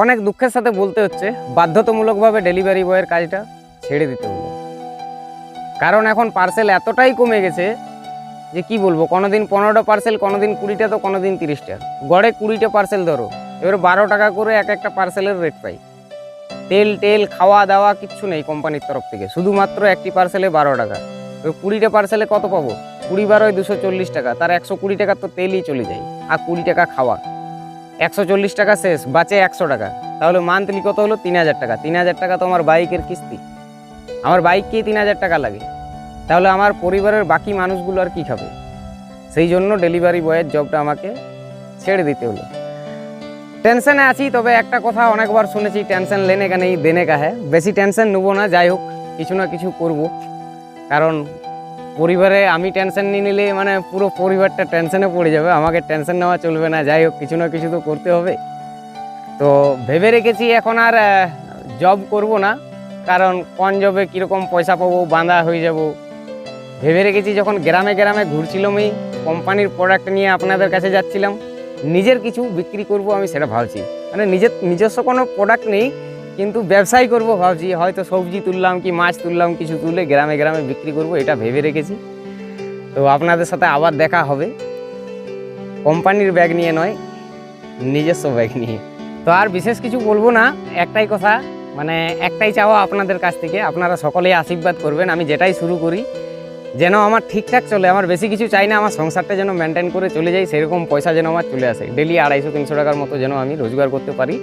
অনেক দুঃখের সাথে বলতে হচ্ছে, বাধ্যতামূলকভাবে ডেলিভারি বয়ের কাজটা ছেড়ে দিতে হলো। কারণ এখন পার্সেল এতটাই কমে গেছে যে কি বলব, কোনোদিন পনেরোটা পার্সেল কোনোদিন কুড়িটা, তো কোনোদিন তিরিশটা। গড়ে কুড়িটা পার্সেল ধরো, এবার বারো টাকা করে এক একটা পার্সেলের রেট পাই। তেল, টেল, খাওয়া দাওয়া কিচ্ছু নেই কোম্পানির তরফ থেকে, শুধুমাত্র একটি পার্সেলে বারো টাকা। এবার কুড়িটা পার্সেলে কত পাবো? কুড়ি বারোয় দুশো চল্লিশ টাকা, তার একশো কুড়ি টাকার তো তেলই চলে যায়, আর কুড়ি টাকা খাওয়া। একশো চল্লিশ টাকা শেষ, বাঁচে একশো টাকা। তাহলে মান্থলি কত হলো? তিন হাজার টাকা। তিন হাজার টাকা তো আমার বাইকের কিস্তি। আমার বাইককেই তিন হাজার টাকা লাগে। তাহলে আমার পরিবারের বাকি মানুষগুলো আর কি খাবে? সেই জন্য ডেলিভারি বয়ের জবটা আমাকে ছেড়ে দিতে হলো। টেনশনে আছি, তবে একটা কথা অনেকবার শুনেছি টেনশন লেনে কা নেই, দেনে কা হ্যাঁ বেশি টেনশন নেব না, যাই হোক, কিছু না কিছু করব। কারণ পরিবারে আমি টেনশন নিয়ে নিলে মানে পুরো পরিবারটা টেনশনে পড়ে যাবে। আমাকে টেনশন নেওয়া চলবে না। যাই হোক, কিছু না কিছু তো করতে হবে। তো ভেবে রেখেছি এখন আর জব করব না। কারণ কোন জবে কীরকম পয়সা পাবো, বাঁধা হয়ে যাব। ভেবে রেখেছি যখন গ্রামে গ্রামে ঘুরছিলাম এই কোম্পানির প্রোডাক্ট নিয়ে আপনাদের কাছে যাচ্ছিলাম, নিজের কিছু বিক্রি করব আমি সেটা ভাবছি। মানে নিজের, নিজস্ব কোনো প্রোডাক্ট নেই। কিন্তু ব্যবসায় করব ভাবছি। হয়তো সবজি তুললাম কি মাছ তুললাম, কিছু তুলে গ্রামে গ্রামে বিক্রি করব, এটা ভেবে রেখেছি। তো আপনাদের সাথে আবার দেখা হবে। কোম্পানির ব্যাগ নিয়ে নয়, নিজস্ব ব্যাগ নিয়ে। তো আর বিশেষ কিছু বলব না, একটাই কথা মানে একটাই চাওয়া আপনাদের কাছ থেকে, আপনারা সকলেই আশীর্বাদ করবেন, আমি যেটাই শুরু করি, যেন আমার ঠিকঠাক চলে, আমার বেশি কিছু চাই না, আমার সংসারটা যেন মেনটেন করে চলে যাই সেরকম পয়সা যেন আমার চলে আসে। ডেলি আড়াইশো তিনশো টাকার মতো যেন আমি রোজগার করতে পারি।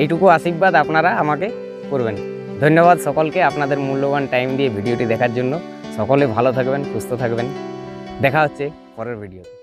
এইটুকু আশীর্বাদ আপনারা আমাকে করবেন। ধন্যবাদ সকলকে আপনাদের মূল্যবান টাইম দিয়ে ভিডিওটি দেখার জন্য। সকলে ভালো থাকবেন, সুস্থ থাকবেন। দেখা হচ্ছে পরের ভিডিওতে